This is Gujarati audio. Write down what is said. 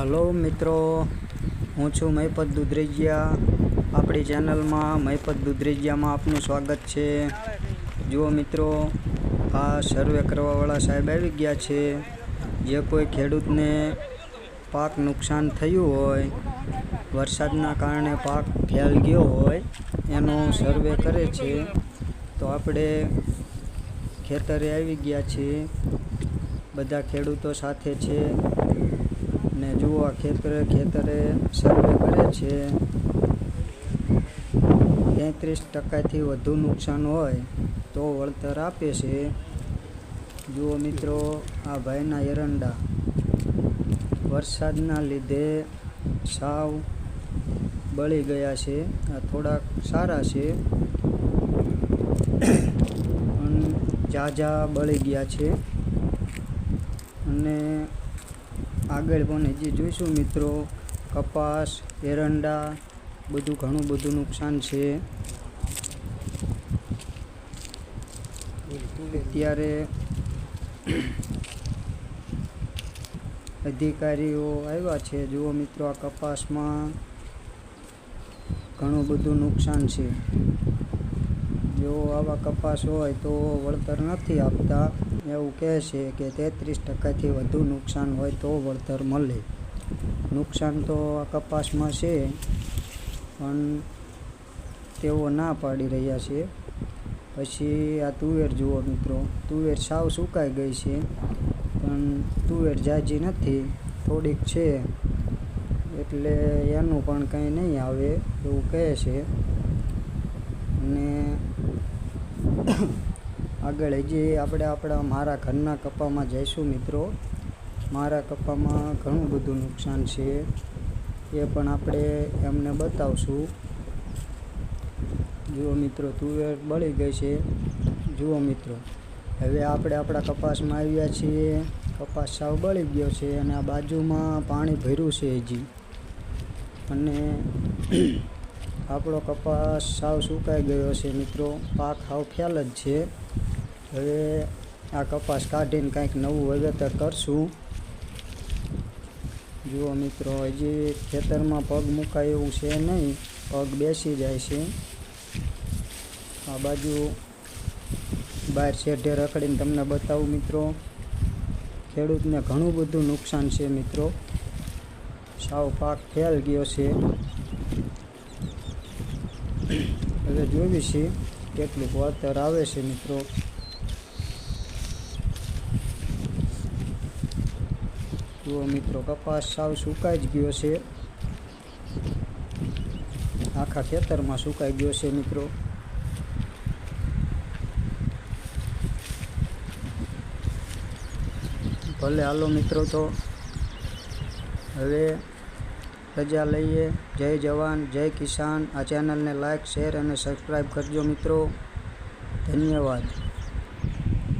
હલો મિત્રો, હું છું મહીપત દુધરેજિયા. આપણી ચેનલમાં મહીપત દુધરેજિયામાં આપનું સ્વાગત છે. જુઓ મિત્રો, આ સર્વે કરવાવાળા સાહેબ આવી ગયા છે. જે કોઈ ખેડૂતને પાક નુકસાન થયું હોય, વરસાદના કારણે પાક ફેલ ગયો હોય, એનો સર્વે કરે છે. તો આપણે ખેતરે આવી ગયા છીએ. બધા ખેડૂતો સાથે છે. ને જુઓ આ ખેતરે ખેતરે સર્વે કરે છે. તેત્રીસ ટકાથી વધુ નુકસાન હોય તો વળતર આપે છે. જુઓ મિત્રો, આ ભાઈના એરંડા. વરસાદના લીધે સાવ બળી ગયા છે. આ થોડાક સારા છે. પણ ઝાઝા બળી ગયા છે. અને આગળ પણ હજી જોઈશું મિત્રો. કપાસ, એરંડા, બધું ઘણું બધું નુકસાન છે. અત્યારે અધિકારીઓ આવ્યા છે. જુઓ મિત્રો આ કપાસમાં ઘણું બધું નુકસાન છે. જો આવા કપાસ હોય તો વળતર નથી આપતા. એવું કહે છે કે તેત્રીસ ટકાથી વધુ નુકસાન હોય તો વળતર મળે. નુકસાન તો આ કપાસમાં છે, પણ તેઓ ના પાડી રહ્યા છે. પછી આ તુવેર જુઓ મિત્રો, તુવેર સાવ સુકાઈ ગઈ છે, પણ તુવેર જાજી નથી, થોડીક છે. એટલે એનું પણ કંઈ નહીં આવે એવું કહે છે અને આગળ હજી આપણે આપણા મારા ઘરના કપામાં જઈશું મિત્રો, મારા કપામાં ઘણું બધું નુકસાન છે. એ પણ આપણે એમને બતાવશું. જુઓ મિત્રો, તુવેર બળી ગઈ છે. જુઓ મિત્રો, હવે આપણે આપણા કપાસમાં આવ્યા છીએ. કપાસ સાવ બળી ગયો છે અને આ બાજુમાં પાણી ભર્યું છે હજી. અને આપણો કપાસ સાવ સુકાઈ ગયો છે મિત્રો. પાક સાવ ફેલ જ છે. હવે આ કપાસ કાઢીને કાંઈક નવું વાવેતર કરશું. જુઓ મિત્રો, હજી ખેતરમાં પગ મુકાય એવું છે નહીં, પગ બેસી જાય છે. આ બાજુ બહાર શેઢે રખડીને તમને બતાવું મિત્રો. ખેડૂતને ઘણું બધું નુકસાન છે મિત્રો. સાવ પાક ફેલ ગયો છે. હવે જોવી છીએ કેટલું વળતર આવે છે મિત્રો. જુઓ મિત્રો, કપાસ સાવ સુકાઈ જ ગયો છે. આખા ખેતરમાં સુકાઈ ગયો છે મિત્રો. ભલે હાલો મિત્રો તો. હવે રજા લઈએ. જય જવાન, જય કિસાન. આ ચેનલને લાઇક શેર અને સબસ્ક્રાઈબ કરજો મિત્રો. ધન્યવાદ.